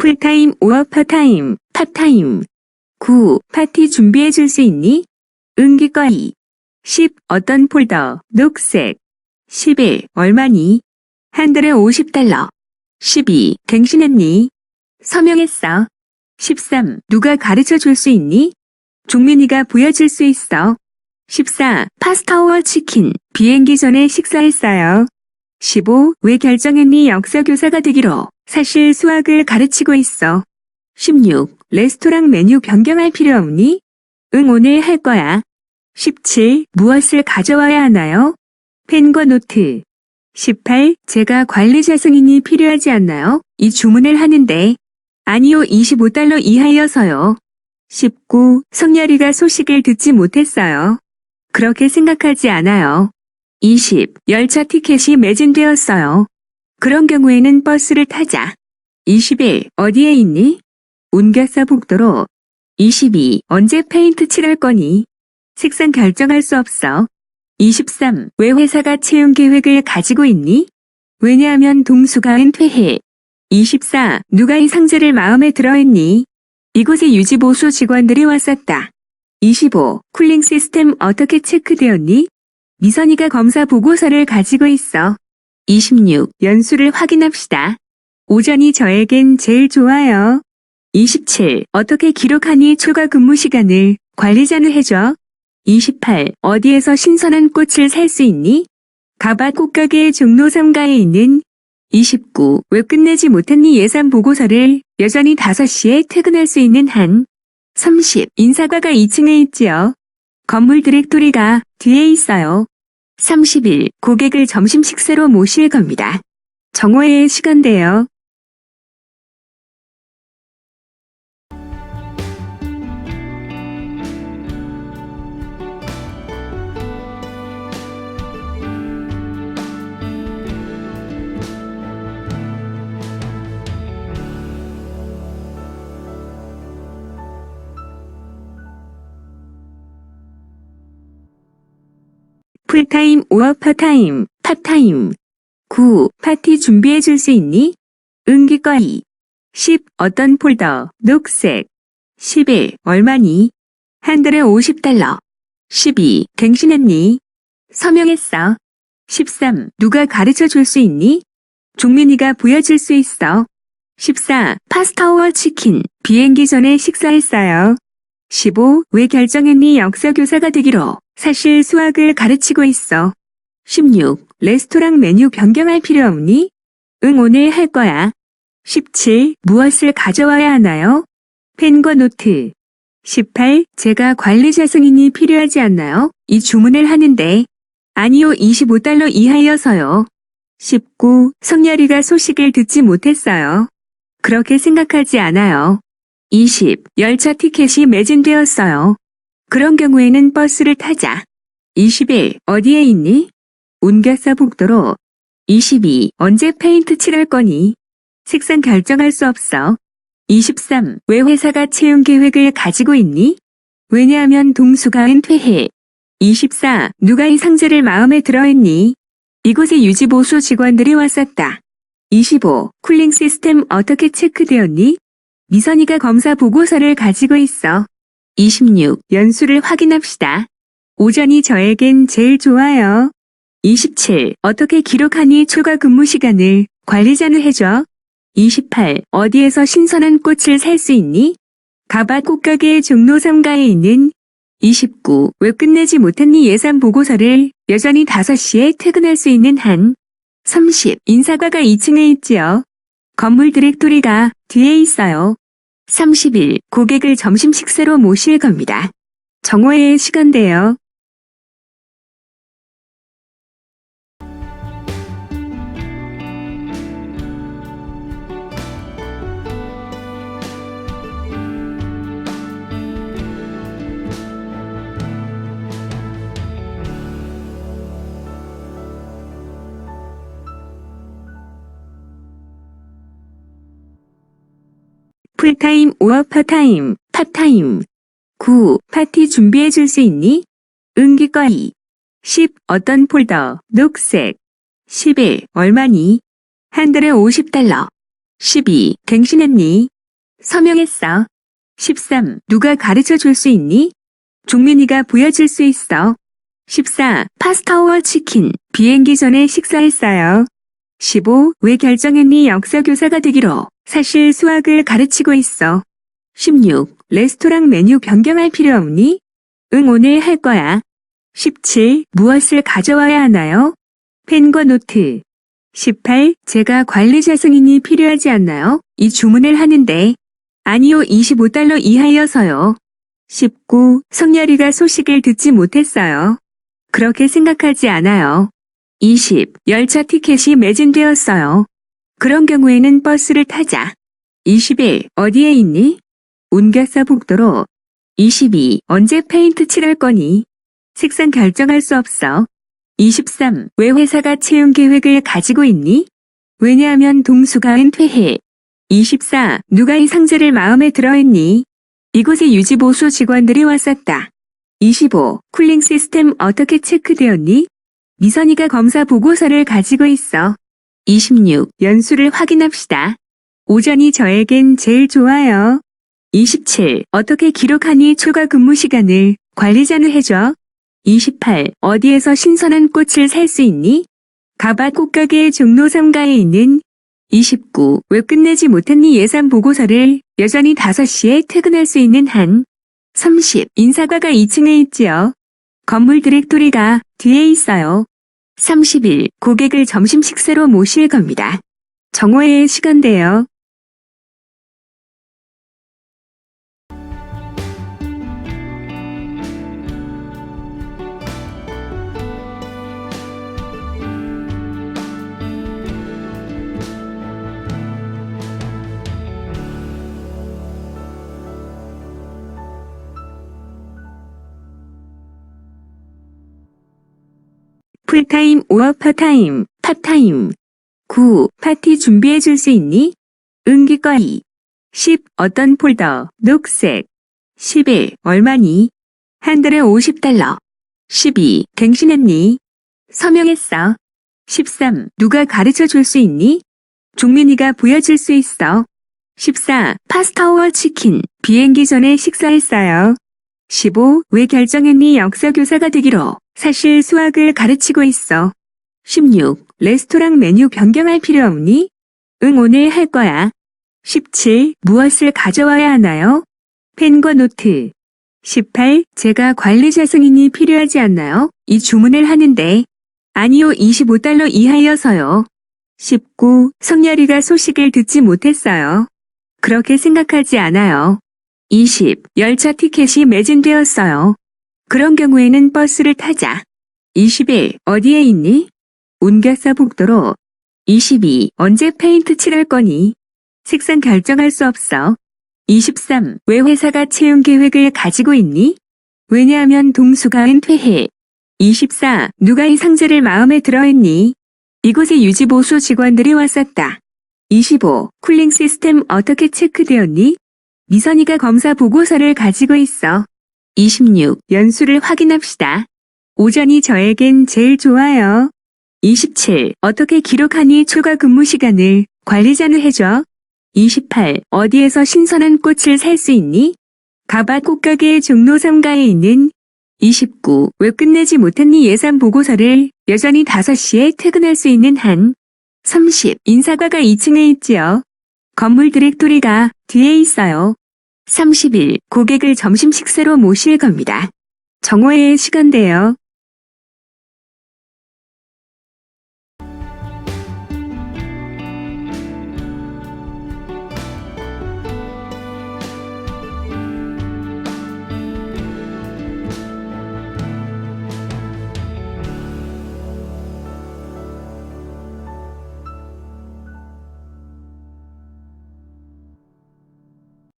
풀타임 오어 파타임, 탑타임. 9. 파티 준비해 줄 수 있니? 응 기꺼이. 10. 어떤 폴더, 녹색. 11. 얼마니? 한 달에 50달러. 12. 갱신했니? 서명했어. 13. 누가 가르쳐 줄 수 있니? 종민이가 보여줄 수 있어. 14. 파스타워 치킨. 비행기 전에 식사했어요. 15. 왜 결정했니 역사교사가 되기로. 사실 수학을 가르치고 있어. 16. 레스토랑 메뉴 변경할 필요 없니? 응, 오늘 할 거야. 17. 무엇을 가져와야 하나요? 펜과 노트. 18. 제가 관리자 승인이 필요하지 않나요? 이 주문을 하는데. 아니요, 25달러 이하여서요. 19. 성열이가 소식을 듣지 못했어요. 그렇게 생각하지 않아요. 20. 열차 티켓이 매진되었어요. 그런 경우에는 버스를 타자. 21. 어디에 있니? 운가사 복도로. 22. 언제 페인트 칠할 거니? 색상 결정할 수 없어. 23. 왜 회사가 채용 계획을 가지고 있니? 왜냐하면 동수가 은퇴해. 24. 누가 이 상자를 마음에 들어 했니? 이곳에 유지보수 직원들이 왔었다. 25. 쿨링 시스템 어떻게 체크되었니? 미선이가 검사 보고서를 가지고 있어. 26. 연수를 확인합시다. 오전이 저에겐 제일 좋아요. 27. 어떻게 기록하니 초과 근무 시간을 관리자는 해줘. 28. 어디에서 신선한 꽃을 살 수 있니? 가바 꽃가게 종로 3가에 있는 29. 왜 끝내지 못했니 예산 보고서를 여전히 5시에 퇴근할 수 있는 한 30. 인사과가 2층에 있지요. 건물 디렉토리가 뒤에 있어요. 31. 고객을 점심 식사로 모실 겁니다. 정오의 시간대요. 풀타임 오어 파타임, 탑타임. 9. 파티 준비해 줄 수 있니? 응 기꺼이. 10. 어떤 폴더, 녹색. 11. 얼마니? 한 달에 50달러. 12. 갱신했니? 서명했어. 13. 누가 가르쳐 줄 수 있니? 종민이가 보여줄 수 있어. 14. 파스타워 치킨. 비행기 전에 식사했어요. 15. 왜 결정했니 역사교사가 되기로. 사실 수학을 가르치고 있어. 16. 레스토랑 메뉴 변경할 필요 없니? 응, 오늘 할 거야. 17. 무엇을 가져와야 하나요? 펜과 노트. 18. 제가 관리자 승인이 필요하지 않나요? 이 주문을 하는데. 아니요, 25달러 이하여서요. 19. 성열이가 소식을 듣지 못했어요. 그렇게 생각하지 않아요. 20. 열차 티켓이 매진되었어요. 그런 경우에는 버스를 타자. 21. 어디에 있니? 운가사 복도로. 22. 언제 페인트 칠할 거니? 색상 결정할 수 없어. 23. 왜 회사가 채용 계획을 가지고 있니? 왜냐하면 동수가 은퇴해. 24. 누가 이 상자를 마음에 들어 했니? 이곳에 유지보수 직원들이 왔었다. 25. 쿨링 시스템 어떻게 체크되었니? 미선이가 검사 보고서를 가지고 있어. 26. 연수를 확인합시다. 오전이 저에겐 제일 좋아요. 27. 어떻게 기록하니 초과 근무 시간을 관리자는 해줘. 28. 어디에서 신선한 꽃을 살 수 있니? 가바 꽃가게 종로 3가에 있는 29. 왜 끝내지 못했니 예산 보고서를 여전히 5시에 퇴근할 수 있는 한 30. 인사과가 2층에 있지요. 건물 디렉토리가 뒤에 있어요. 30일 고객을 점심 식사로 모실 겁니다. 정오의 시간대요. 풀타임 오어 파타임, 탑타임. 9. 파티 준비해 줄 수 있니? 응 기꺼이. 10. 어떤 폴더, 녹색. 11. 얼마니? 한 달에 50달러. 12. 갱신했니? 서명했어. 13. 누가 가르쳐 줄 수 있니? 종민이가 보여줄 수 있어. 14. 파스타와 치킨. 비행기 전에 식사했어요. 15. 왜 결정했니 역사교사가 되기로? 사실 수학을 가르치고 있어. 16. 레스토랑 메뉴 변경할 필요 없니? 응, 오늘 할 거야. 17. 무엇을 가져와야 하나요? 펜과 노트. 18. 제가 관리자 승인이 필요하지 않나요? 이 주문을 하는데. 아니요, 25달러 이하여서요. 19. 성열이가 소식을 듣지 못했어요. 그렇게 생각하지 않아요. 20. 열차 티켓이 매진되었어요. 그런 경우에는 버스를 타자. 21. 어디에 있니? 운가사 복도로. 22. 언제 페인트 칠할 거니? 색상 결정할 수 없어. 23. 왜 회사가 채용 계획을 가지고 있니? 왜냐하면 동수가 은퇴해. 24. 누가 이 상자를 마음에 들어 했니? 이곳에 유지보수 직원들이 왔었다. 25. 쿨링 시스템 어떻게 체크되었니? 미선이가 검사 보고서를 가지고 있어. 26. 연수를 확인합시다. 오전이 저에겐 제일 좋아요. 27. 어떻게 기록하니 초과 근무 시간을 관리자는 해줘. 28. 어디에서 신선한 꽃을 살 수 있니? 가봐 꽃가게 종로 3가에 있는 29. 왜 끝내지 못했니 예산 보고서를 여전히 5시에 퇴근할 수 있는 한 30. 인사과가 2층에 있지요. 건물 디렉토리가 뒤에 있어요. 31. 고객을 점심 식사로 모실 겁니다. 정오의 시간대요. 풀타임 오어 파타임, 팟타임. 9. 파티 준비해 줄 수 있니? 응기꺼이. 10. 어떤 폴더, 녹색. 11. 얼마니? 한 달에 50달러. 12. 갱신했니? 서명했어. 13. 누가 가르쳐 줄 수 있니? 종민이가 보여줄 수 있어. 14. 파스타와 치킨. 비행기 전에 식사했어요. 15. 왜 결정했니 역사교사가 되기로? 사실 수학을 가르치고 있어. 16. 레스토랑 메뉴 변경할 필요 없니? 응, 오늘 할 거야. 17. 무엇을 가져와야 하나요? 펜과 노트. 18. 제가 관리자 승인이 필요하지 않나요? 이 주문을 하는데. 아니요, 25달러 이하여서요. 19. 성열이가 소식을 듣지 못했어요. 그렇게 생각하지 않아요. 20. 열차 티켓이 매진되었어요. 그런 경우에는 버스를 타자. 21. 어디에 있니? 운가사 복도로. 22. 언제 페인트 칠할 거니? 색상 결정할 수 없어. 23. 왜 회사가 채용 계획을 가지고 있니? 왜냐하면 동수가 은퇴해. 24. 누가 이 상자를 마음에 들어 했니? 이곳에 유지보수 직원들이 왔었다. 25. 쿨링 시스템 어떻게 체크되었니? 미선이가 검사 보고서를 가지고 있어. 26. 연수를 확인합시다. 오전이 저에겐 제일 좋아요. 27. 어떻게 기록하니 초과 근무 시간을 관리자는 해줘. 28. 어디에서 신선한 꽃을 살 수 있니? 가봐 꽃가게 종로 3가에 있는 29. 왜 끝내지 못했니 예산 보고서를 여전히 5시에 퇴근할 수 있는 한 30. 인사과가 2층에 있지요. 건물 디렉토리가 뒤에 있어요. 31. 고객을 점심 식사로 모실 겁니다. 정오의 시간대요.